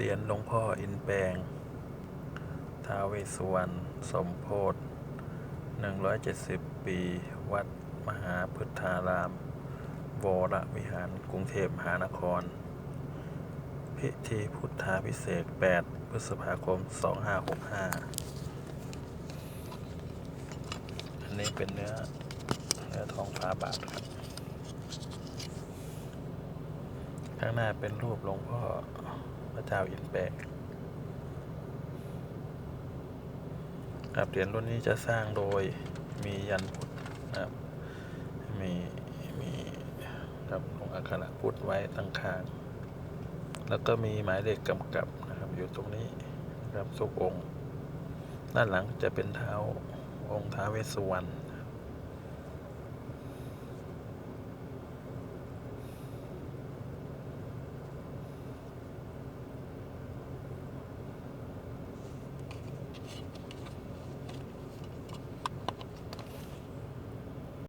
เหรียญหลวงพ่ออินแปลงท้าวเวสสุวรรณสมโพธิ170 ปี วัดมหาพุทธาราม วรวิหารกรุงเทพมหานคร พิธีพุทธาพิเศษ 8 พฤษภาคม 2565 อันนี้เป็นเนื้อ เนื้อทองฟ้าบาทครับ ข้างหน้าเป็นรูปหลวงพ่อพระเจ้าอินแปลงครับเหรียญรุ่นนี้จะสร้างโดยมียันพุทธนะครับมีมีครับลงอักขระพุทธไว้ตั้งข้าง แล้วก็มีหมายเลขกำกับนะครับ อยู่ตรงนี้นะครับทุกองค์ ด้านหลังจะเป็นเท้าองค์ท้าเวสสุวรรณ